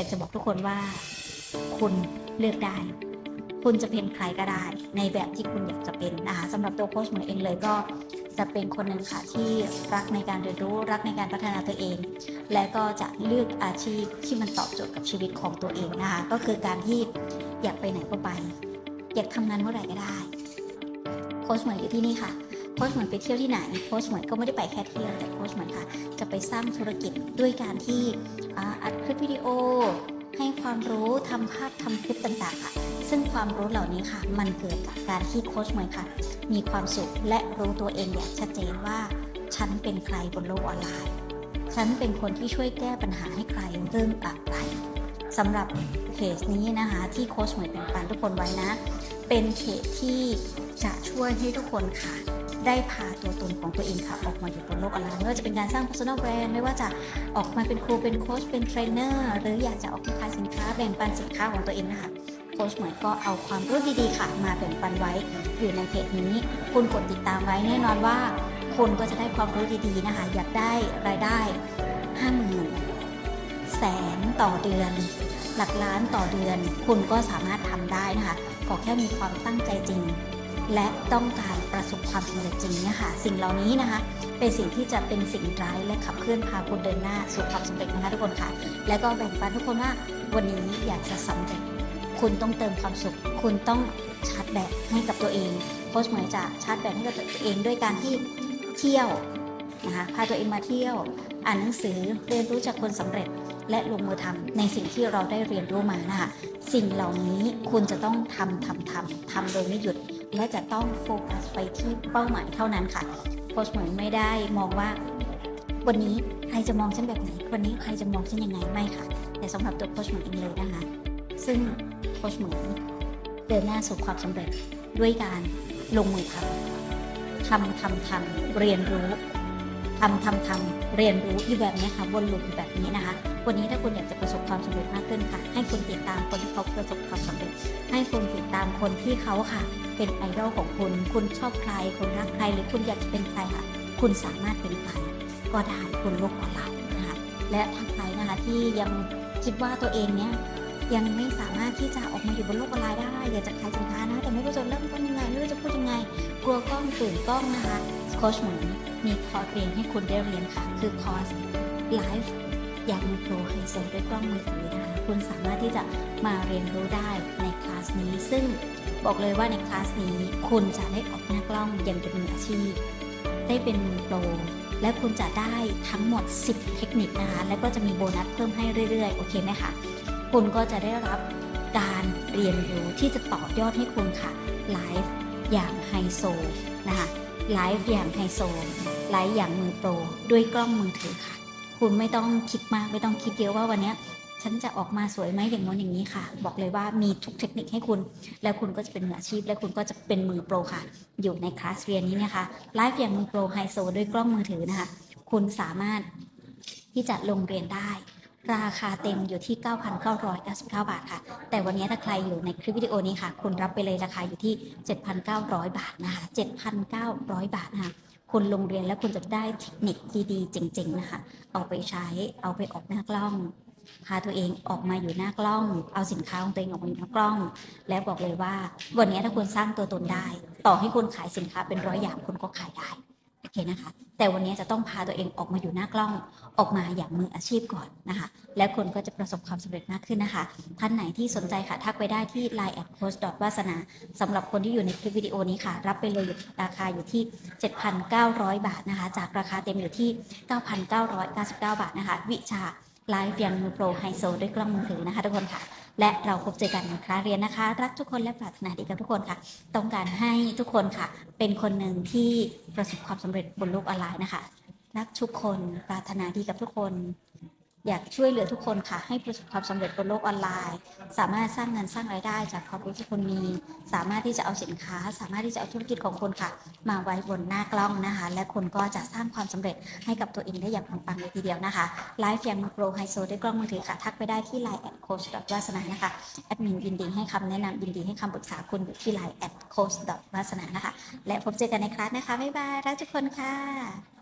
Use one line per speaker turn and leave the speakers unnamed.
อยากจะบอกทุกคนว่า คุณเลือกได้ คุณจะเป็นใครก็ได้ ในแบบที่คุณอยากจะเป็นนะคะสำหรับตัวโค้ชเหมอเองเลยก็จะเป็นคนหนึ่งค่ะที่รักในการเรียนรู้รักในการพัฒนาตัวเอง และก็จะเลือกอาชีพที่มันตอบโจทย์กับชีวิตของตัวเองนะคะก็คือการที่อยากไปไหนก็ไป อยากทำงานเมื่อไหร่ก็ได้ โค้ชเหมือนอยู่ที่นี่ค่ะ โค้ชเหมือนไปเที่ยวที่ไหนโค้ชเหมือนก็ไม่ได้ไปแค่เที่ยวแต่โค้ชเหมือนค่ะจะไปสร้างธุรกิจด้วยการที่อัดคลิปวิดีโอ ให้ความรู้ทำภาพทำคลิปต่างๆค่ะ ซึ่งความรู้เหล่านี้ค่ะ มันเกิดจากการที่โค้ชเหมือนค่ะ มีความสุขและรู้ตัวเองอย่างชัดเจนว่า ฉันเป็นใครบนโลกออนไลน์ ฉันเป็นคนที่ช่วยแก้ปัญหาให้ใครเรื่องอะไรสำหรับเพจนี้นะคะที่โค้ชเหมือนแบ่งปันทุกคนไว้นะ เป็นเพจที่จะช่วยให้ทุกคนค่ะ ได้พาตัวตนของตัวเองค่ะ ออกมาอยู่บนโลกออนไลน์ไม่ว่าจะเป็นการสร้าง personal brand ไม่ว่าจะออกมาเป็นครูเป็นโค้ชเป็นเทรนเนอร์หรืออยากจะออกมาขายสินค้าแบ่งปันสินค้าของตัวเองนะคะโค้ชเหมือนก็เอาความรู้ดีๆค่ะ มาแบ่งปันไว้อยู่ในเพจนี้ คุณกดติดตามไว้แน่นอนว่าคุณก็จะได้ความรู้ดีๆนะคะ อยากได้รายได้ห้าหมื่นแสนต่อเดือน หลักล้านต่อเดือน คุณก็สามารถทำได้นะคะขอแค่มีความตั้งใจจริง และต้องการประสบความสำเร็จจริงเนี่ยค่ะสิ่งเหล่านี้นะคะ เป็นสิ่งที่จะเป็นสิ่งร้ายและขับเคลื่อนพาคุณเดินหน้าสู่ความสำเร็จนะคะทุกคนค่ะ และก็แบ่งปันทุกคนว่าวันนี้อยากจะสำเร็จ คุณต้องเติมความสุข คุณต้องชาร์จแบตให้กับตัวเองโค้ชหมายจะชาร์จแบตให้กับตัวเองด้วยการที่เที่ยวนะคะพาตัวเองมาเที่ยว อ่านหนังสือเรียนรู้จากคนสำเร็จและลงมือทำในสิ่งที่เราได้เรียนรู้มานะคะสิ่งเหล่านี้คุณจะต้องทำทำทำทำโดยไม่หยุด และจะต้องโฟกัสไปที่เป้าหมายเท่านั้นค่ะโค้ชเหมือนไม่ได้มองว่า วันนี้ใครจะมองฉันแบบไหน วันนี้ใครจะมองฉันยังไงไม่ค่ะ แต่สำหรับตัวโค้ชเหมือนเองเลยนะคะ ซึ่งโค้ชเหมือนเดินหน้าสู่ความสำเร็จด้วยการลงมือทำทำทำทำเรียนรู้ ทำทำทำเรียนรู้อยู่แบบนี้ค่ะวนลูปแบบนี้นะคะ วันนี้ถ้าคุณอยากจะประสบความสำเร็จมากขึ้นค่ะ ให้คุณติดตามคนที่เขาประสบความสำเร็จ ให้คุณติดตามคนที่เขาค่ะ เป็นไอดอลของคุณ คุณชอบใครคุณรักใครหรือคุณอยากจะเป็นใครค่ะ คุณสามารถเป็นใครก็ได้บนโลกออนไลน์นะคะและถ้าใครนะคะที่ยังคิดว่าตัวเองเนี้ยยังไม่สามารถที่จะออกมาอยู่บนโลกออนไลน์ได้อยากจะขายสินค้านะ แต่ไม่รู้จะเริ่มต้นยังไงไม่รู้จะพูดยังไง กลัวกล้องตื่นกล้องนะคะ โค้ชหมูมีคอร์สเรียนให้คุณได้เรียนค่ะ คือคอร์สไลฟ์อย่างมีโปรไฮโซด้วยกล้องมือถือนะคะคุณสามารถที่จะมาเรียนรู้ได้ในคลาสนี้ ซึ่งบอกเลยว่าในคลาสนี้ คุณจะได้ออกหน้ากล้องอย่างเป็นมืออาชีพ ได้เป็นมือโปรและคุณจะได้ทั้งหมด 10 เทคนิคนะคะ แล้วก็จะมีโบนัสเพิ่มให้เรื่อยๆ โอเคไหมคะ คุณก็จะได้รับการเรียนรู้ที่จะต่อยอดให้คุณค่ะไลฟ์ อย่างไฮโซนะคะไลฟ์อย่างไฮโซไลฟ์อย่างมือโปรด้วยกล้องมือถือค่ะ คุณไม่ต้องคิดมากไม่ต้องคิดเยอะว่าวันนี้ฉันจะออกมาสวยไหมอย่างโน้นอย่างนี้ค่ะ บอกเลยว่ามีทุกเทคนิคให้คุณ แล้วคุณก็จะเป็นมืออาชีพ และคุณก็จะเป็นมือโปรค่ะ อยู่ในคลาสเรียนนี้นะคะไลฟ์อย่างมือโปรไฮโซด้วยกล้องมือถือนะคะ คุณสามารถที่จะลงเรียนได้ ราคาเต็มอยู่ที่ 9,999 บาทค่ะ แต่วันนี้ถ้าใครอยู่ในคลิปวิดีโอนี้ค่ะ คุณรับไปเลยราคาอยู่ที่ 7,900 บาทนะคะ7,900 บาทนะคะคุณลงเรียนแล้วคุณจะได้เทคนิคดีๆ จริง ๆ นะคะ เอาไปใช้เอาไปออกหน้ากล้องพาตัวเองออกมาอยู่หน้ากล้อง เอาสินค้าของตัวเองออกมาอยู่หน้ากล้อง แล้วบอกเลยว่า วันนี้ถ้าคุณสร้างตัวตนได้ ต่อให้คุณขายสินค้าเป็นร้อยอย่างคุณก็ขายได้ อเคนะคะ แต่วันนี้จะต้องพาตัวเองออกมาอยู่หน้ากล้องออกมาอย่างมืออาชีพก่อนนะคะ แล้วคุณก็จะประสบความสำเร็จมากขึ้นนะคะ ท่านไหนที่สนใจค่ะ ทักไปได้ที่ line at coach วาสนาสำหรับคนที่อยู่ในคลิปวิดีโอนี้ค่ะ รับไปเลยราคาอยู่ที่ 7,900 บาทนะคะ จากราคาเต็มอยู่ที่ 9,999 บาทนะคะ วิชาไลฟ์เพียงมือโปรไฮโซด้วยกล้องมือถือนะคะทุกคนค่ะและเราพบเจอกันในคลาสเรียนนะคะ รักทุกคนและปรารถนาดีกับทุกคนค่ะ ต้องการให้ทุกคนค่ะ เป็นคนหนึ่งที่ประสบความสำเร็จบนโลกออนไลน์นะคะ รักทุกคนปรารถนาดีกับทุกคน อยากช่วยเหลือทุกคนค่ะ ให้ประสบความสำเร็จบนโลกออนไลน์ สามารถสร้างเงินสร้างรายได้จากความรู้ที่คุณมี สามารถที่จะเอาสินค้า สามารถที่จะเอาธุรกิจของคุณค่ะ มาไว้บนหน้ากล้องนะคะ และคุณก็จะสร้างความสำเร็จให้กับตัวเองได้อย่างปังๆเลยทีเดียวนะคะไลฟ์ยังโปรไฮโซด้วยกล้องมือถือค่ะ ทักไปได้ที่ Line แอดโค้ชวาสนานะคะแอดมินยินดีให้คำแนะนำยินดีให้คำปรึกษาคุณอยู่ที่ Line แอดโค้ชวาสนานะคะ และพบเจอกันในคลาสนะคะบ๊ายบายรักทุกคนค่ะ